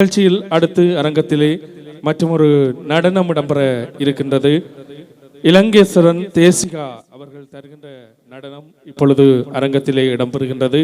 நிகழ்ச்சியில் அடுத்து அரங்கத்திலே மற்றொரு நடனம் இடம்பெற இருக்கின்றது. இலங்கேஸ்வரன் தேசிகா அவர்கள் தருகின்ற நடனம் இப்பொழுது அரங்கத்திலே இடம்பெறுகின்றது.